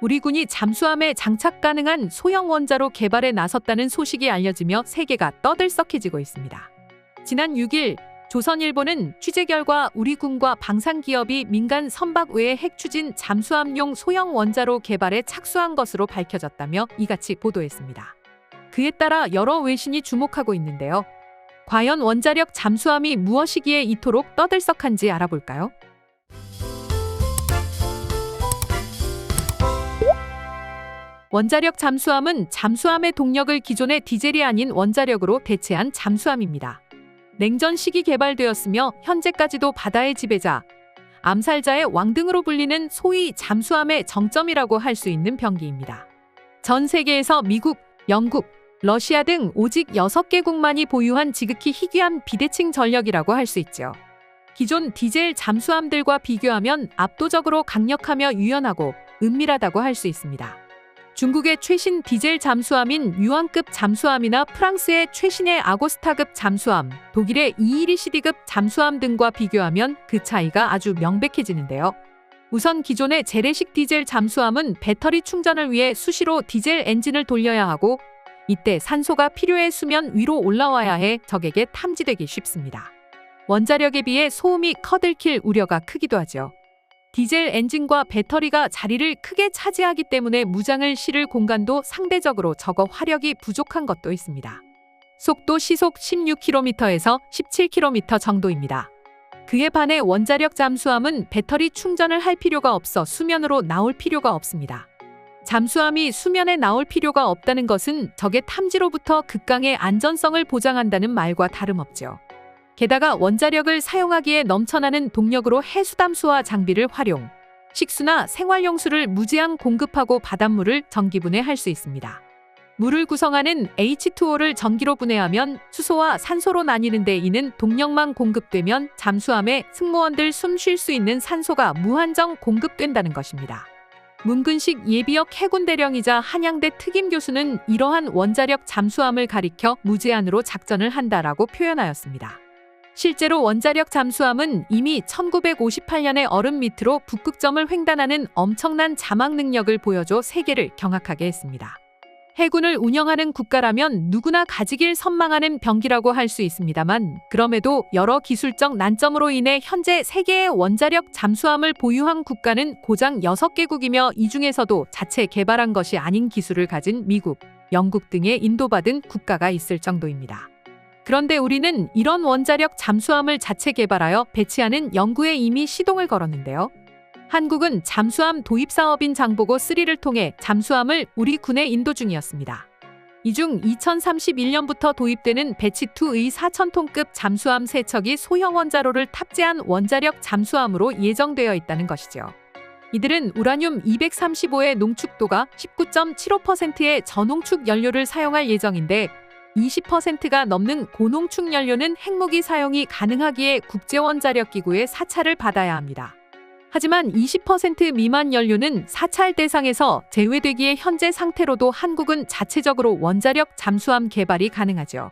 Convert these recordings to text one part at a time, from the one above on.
우리 군이 잠수함에 장착 가능한 소형 원자로 개발에 나섰다는 소식이 알려지며 세계가 떠들썩해지고 있습니다. 지난 6일 조선일보는 취재 결과 우리 군과 방산 기업이 민간 선박 외에 핵 추진 잠수함용 소형 원자로 개발에 착수한 것으로 밝혀졌다며 이같이 보도했습니다. 그에 따라 여러 외신이 주목하고 있는데요. 과연 원자력 잠수함이 무엇이기에 이토록 떠들썩한지 알아볼까요? 원자력 잠수함은 잠수함의 동력을 기존의 디젤이 아닌 원자력으로 대체한 잠수함입니다. 냉전 시기 개발되었으며 현재까지도 바다의 지배자, 암살자의 왕 등으로 불리는 소위 잠수함의 정점이라고 할 수 있는 병기입니다. 전 세계에서 미국, 영국, 러시아 등 오직 6개국만이 보유한 지극히 희귀한 비대칭 전력이라고 할 수 있죠. 기존 디젤 잠수함들과 비교하면 압도적으로 강력하며 유연하고 은밀하다고 할 수 있습니다. 중국의 최신 디젤 잠수함인 유황급 잠수함이나 프랑스의 최신의 아고스타급 잠수함, 독일의 이이리시디급 잠수함 등과 비교하면 그 차이가 아주 명백해지는데요. 우선 기존의 재래식 디젤 잠수함은 배터리 충전을 위해 수시로 디젤 엔진을 돌려야 하고 이때 산소가 필요해 수면 위로 올라와야 해 적에게 탐지되기 쉽습니다. 원자력에 비해 소음이 커들킬 우려가 크기도 하죠. 디젤 엔진과 배터리가 자리를 크게 차지하기 때문에 무장을 실을 공간도 상대적으로 적어 화력이 부족한 것도 있습니다. 속도 시속 16km에서 17km 정도입니다. 그에 반해 원자력 잠수함은 배터리 충전을 할 필요가 없어 수면으로 나올 필요가 없습니다. 잠수함이 수면에 나올 필요가 없다는 것은 적의 탐지로부터 극강의 안전성을 보장한다는 말과 다름없죠. 게다가 원자력을 사용하기에 넘쳐나는 동력으로 해수담수화 장비를 활용, 식수나 생활용수를 무제한 공급하고 바닷물을 전기 분해할 수 있습니다. 물을 구성하는 H2O를 전기로 분해하면 수소와 산소로 나뉘는데 이는 동력만 공급되면 잠수함에 승무원들 숨 쉴 수 있는 산소가 무한정 공급된다는 것입니다. 문근식 예비역 해군 대령이자 한양대 특임 교수는 이러한 원자력 잠수함을 가리켜 무제한으로 작전을 한다라고 표현하였습니다. 실제로 원자력 잠수함은 이미 1958년에 얼음 밑으로 북극점을 횡단하는 엄청난 자막 능력을 보여줘 세계를 경악하게 했습니다. 해군을 운영하는 국가라면 누구나 가지길 선망하는 병기라고 할 수 있습니다만 그럼에도 여러 기술적 난점으로 인해 현재 세계의 원자력 잠수함을 보유한 국가는 고장 6개국이며 이 중에서도 자체 개발한 것이 아닌 기술을 가진 미국, 영국 등의 인도받은 국가가 있을 정도입니다. 그런데 우리는 이런 원자력 잠수함을 자체 개발하여 배치하는 연구에 이미 시동을 걸었는데요. 한국은 잠수함 도입 사업인 장보고 3를 통해 잠수함을 우리 군에 인도 중이었습니다. 이 중 2031년부터 도입되는 배치2의 4,000톤급 잠수함 세척이 소형 원자로를 탑재한 원자력 잠수함으로 예정되어 있다는 것이죠. 이들은 우라늄 235의 농축도가 19.75%의 저농축 연료를 사용할 예정인데 20%가 넘는 고농축 연료는 핵무기 사용이 가능하기에 국제원자력기구의 사찰을 받아야 합니다. 하지만 20% 미만 연료는 사찰 대상에서 제외되기에 현재 상태로도 한국은 자체적으로 원자력 잠수함 개발이 가능하죠.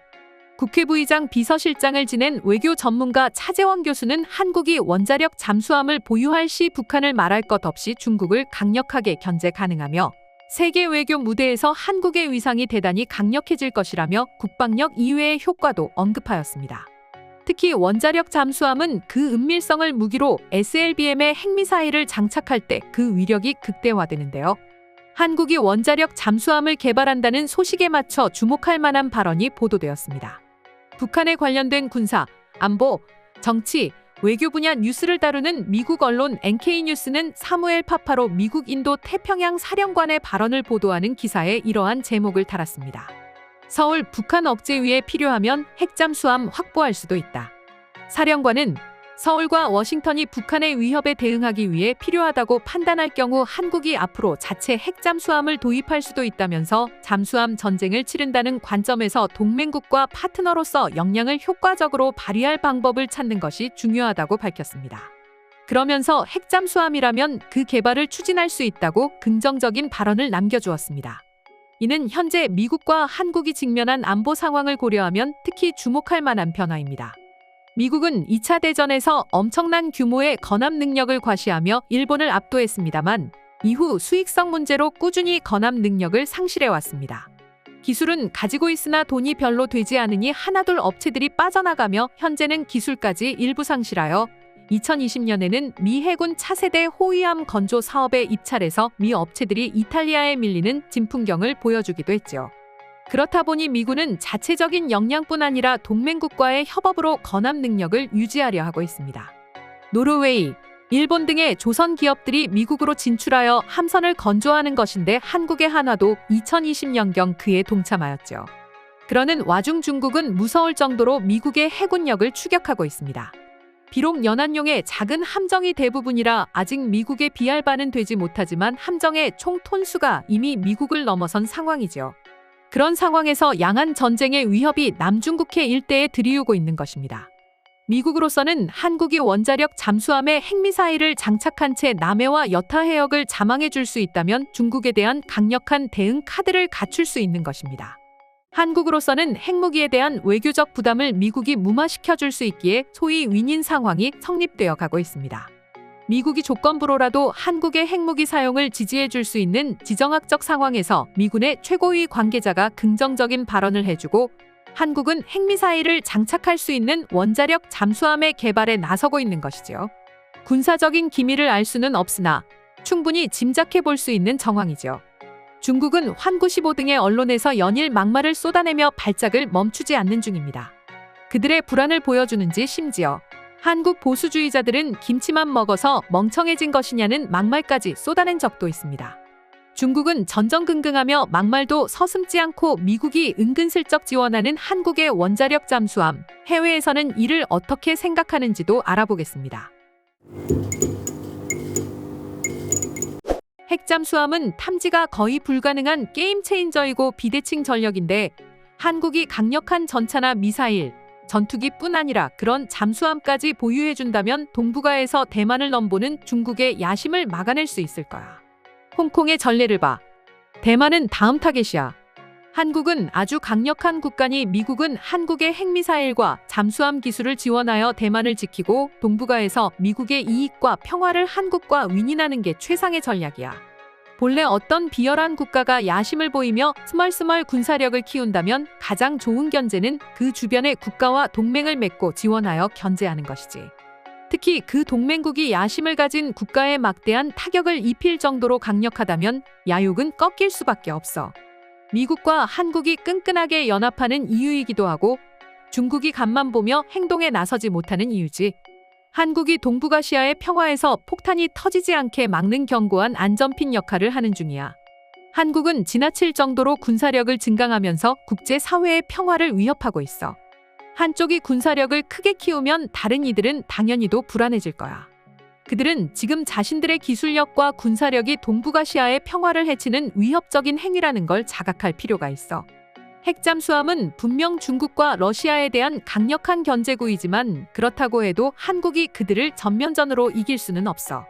국회 부의장 비서실장을 지낸 외교 전문가 차재원 교수는 한국이 원자력 잠수함을 보유할 시 북한을 말할 것 없이 중국을 강력하게 견제 가능하며 세계 외교 무대에서 한국의 위상이 대단히 강력해질 것이라며 국방력 이외의 효과도 언급하였습니다. 특히 원자력 잠수함은 그 은밀성을 무기로 SLBM의 핵미사일을 장착할 때 그 위력이 극대화되는데요. 한국이 원자력 잠수함을 개발한다는 소식에 맞춰 주목할 만한 발언이 보도되었습니다. 북한에 관련된 군사, 안보, 정치, 외교 분야 뉴스를 다루는 미국 언론 NK뉴스는 사무엘 파파로 미국 인도 태평양 사령관의 발언을 보도하는 기사에 이러한 제목을 달았습니다. 서울 북한 억제 위에 필요하면 핵잠수함 확보할 수도 있다. 사령관은 서울과 워싱턴이 북한의 위협에 대응하기 위해 필요하다고 판단할 경우 한국이 앞으로 자체 핵잠수함을 도입할 수도 있다면서 잠수함 전쟁을 치른다는 관점에서 동맹국과 파트너로서 역량을 효과적으로 발휘할 방법을 찾는 것이 중요하다고 밝혔습니다. 그러면서 핵잠수함이라면 그 개발을 추진할 수 있다고 긍정적인 발언을 남겨주었습니다. 이는 현재 미국과 한국이 직면한 안보 상황을 고려하면 특히 주목할 만한 변화입니다. 미국은 2차 대전에서 엄청난 규모의 건압 능력을 과시하며 일본을 압도했습니다만 이후 수익성 문제로 꾸준히 건압 능력을 상실해 왔습니다. 기술은 가지고 있으나 돈이 별로 되지 않으니 하나둘 업체들이 빠져나가며 현재는 기술까지 일부 상실하여 2020년에는 미 해군 차세대 호위함 건조 사업에 입찰해서 미 업체들이 이탈리아에 밀리는 진풍경을 보여주기도 했죠. 그렇다 보니 미군은 자체적인 역량뿐 아니라 동맹국과의 협업으로 건압 능력을 유지하려 하고 있습니다. 노르웨이, 일본 등의 조선 기업들이 미국으로 진출하여 함선을 건조하는 것인데 한국의 한화도 2020년경 그에 동참하였죠. 그러는 와중 중국은 무서울 정도로 미국의 해군력을 추격하고 있습니다. 비록 연안용의 작은 함정이 대부분이라 아직 미국에 비할 바는 되지 못하지만 함정의 총 톤수가 이미 미국을 넘어선 상황이죠. 그런 상황에서 양안 전쟁의 위협이 남중국해 일대에 들이우고 있는 것입니다. 미국으로서는 한국이 원자력 잠수함에 핵미사일을 장착한 채 남해와 여타 해역을 잠항해 줄 수 있다면 중국에 대한 강력한 대응 카드를 갖출 수 있는 것입니다. 한국으로서는 핵무기에 대한 외교적 부담을 미국이 무마시켜 줄 수 있기에 소위 윈인 상황이 성립되어 가고 있습니다. 미국이 조건부로라도 한국의 핵무기 사용을 지지해 줄 수 있는 지정학적 상황에서 미군의 최고위 관계자가 긍정적인 발언을 해주고 한국은 핵미사일을 장착할 수 있는 원자력 잠수함의 개발에 나서고 있는 것이지요. 군사적인 기밀을 알 수는 없으나 충분히 짐작해 볼 수 있는 정황이죠. 중국은 환구15 등의 언론에서 연일 막말을 쏟아내며 발작을 멈추지 않는 중입니다. 그들의 불안을 보여주는지 심지어 한국 보수주의자들은 김치만 먹어서 멍청해진 것이냐는 막말까지 쏟아낸 적도 있습니다. 중국은 전전긍긍하며 막말도 서슴지 않고 미국이 은근슬쩍 지원하는 한국의 원자력 잠수함, 해외에서는 이를 어떻게 생각하는지도 알아보겠습니다. 핵잠수함은 탐지가 거의 불가능한 게임 체인저이고 비대칭 전력인데 한국이 강력한 전차나 미사일, 전투기뿐 아니라 그런 잠수함까지 보유해준다면 동북아에서 대만을 넘보는 중국의 야심을 막아낼 수 있을 거야. 홍콩의 전례를 봐. 대만은 다음 타겟이야. 한국은 아주 강력한 국가니 미국은 한국의 핵미사일과 잠수함 기술을 지원하여 대만을 지키고 동북아에서 미국의 이익과 평화를 한국과 윈윈하는 게 최상의 전략이야. 본래 어떤 비열한 국가가 야심을 보이며 스멀스멀 군사력을 키운다면 가장 좋은 견제는 그 주변의 국가와 동맹을 맺고 지원하여 견제하는 것이지. 특히 그 동맹국이 야심을 가진 국가에 막대한 타격을 입힐 정도로 강력하다면 야욕은 꺾일 수밖에 없어. 미국과 한국이 끈끈하게 연합하는 이유이기도 하고 중국이 간만 보며 행동에 나서지 못하는 이유지. 한국이 동북아시아의 평화에서 폭탄이 터지지 않게 막는 견고한 안전핀 역할을 하는 중이야. 한국은 지나칠 정도로 군사력을 증강하면서 국제 사회의 평화를 위협하고 있어. 한쪽이 군사력을 크게 키우면 다른 이들은 당연히도 불안해질 거야. 그들은 지금 자신들의 기술력과 군사력이 동북아시아의 평화를 해치는 위협적인 행위라는 걸 자각할 필요가 있어. 핵잠수함은 분명 중국과 러시아에 대한 강력한 견제구이지만 그렇다고 해도 한국이 그들을 전면전으로 이길 수는 없어.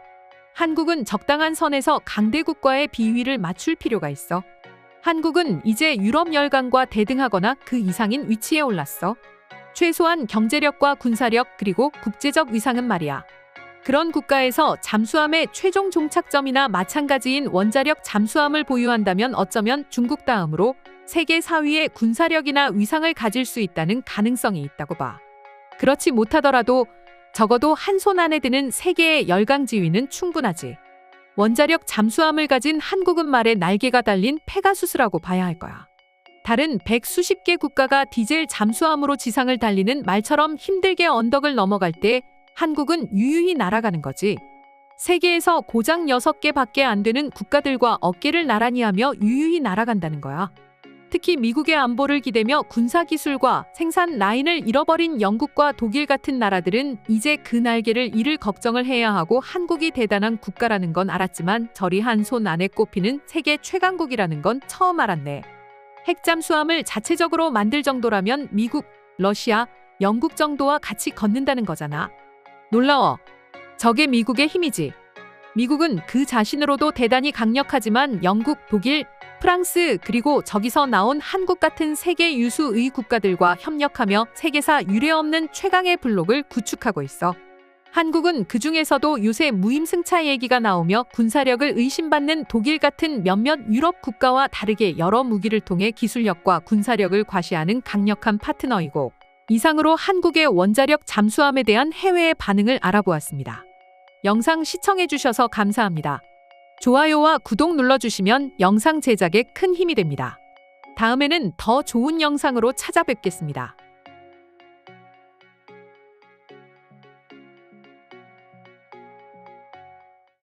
한국은 적당한 선에서 강대국과의 비위를 맞출 필요가 있어. 한국은 이제 유럽 열강과 대등하거나 그 이상인 위치에 올랐어. 최소한 경제력과 군사력 그리고 국제적 위상은 말이야. 그런 국가에서 잠수함의 최종 종착점이나 마찬가지인 원자력 잠수함을 보유한다면 어쩌면 중국 다음으로 세계 4위의 군사력이나 위상을 가질 수 있다는 가능성이 있다고 봐. 그렇지 못하더라도 적어도 한 손 안에 드는 세계의 열강 지위는 충분하지. 원자력 잠수함을 가진 한국은 말에 날개가 달린 페가수스라고 봐야 할 거야. 다른 백 수십 개 국가가 디젤 잠수함으로 지상을 달리는 말처럼 힘들게 언덕을 넘어갈 때 한국은 유유히 날아가는 거지. 세계에서 고작 6개 밖에 안 되는 국가들과 어깨를 나란히 하며 유유히 날아간다는 거야. 특히 미국의 안보를 기대며 군사기술과 생산 라인을 잃어버린 영국과 독일 같은 나라들은 이제 그 날개를 잃을 걱정을 해야 하고 한국이 대단한 국가라는 건 알았지만 저리 한 손 안에 꼽히는 세계 최강국이라는 건 처음 알았네. 핵잠수함을 자체적으로 만들 정도라면 미국, 러시아, 영국 정도와 같이 걷는다는 거잖아. 놀라워. 저게 미국의 힘이지. 미국은 그 자신으로도 대단히 강력하지만 영국, 독일, 프랑스 그리고 저기서 나온 한국 같은 세계 유수의 국가들과 협력하며 세계사 유례없는 최강의 블록을 구축하고 있어. 한국은 그 중에서도 요새 무임승차 얘기가 나오며 군사력을 의심받는 독일 같은 몇몇 유럽 국가와 다르게 여러 무기를 통해 기술력과 군사력을 과시하는 강력한 파트너이고 이상으로 한국의 원자력 잠수함에 대한 해외의 반응을 알아보았습니다. 영상 시청해주셔서 감사합니다. 좋아요와 구독 눌러주시면 영상 제작에 큰 힘이 됩니다. 다음에는 더 좋은 영상으로 찾아뵙겠습니다.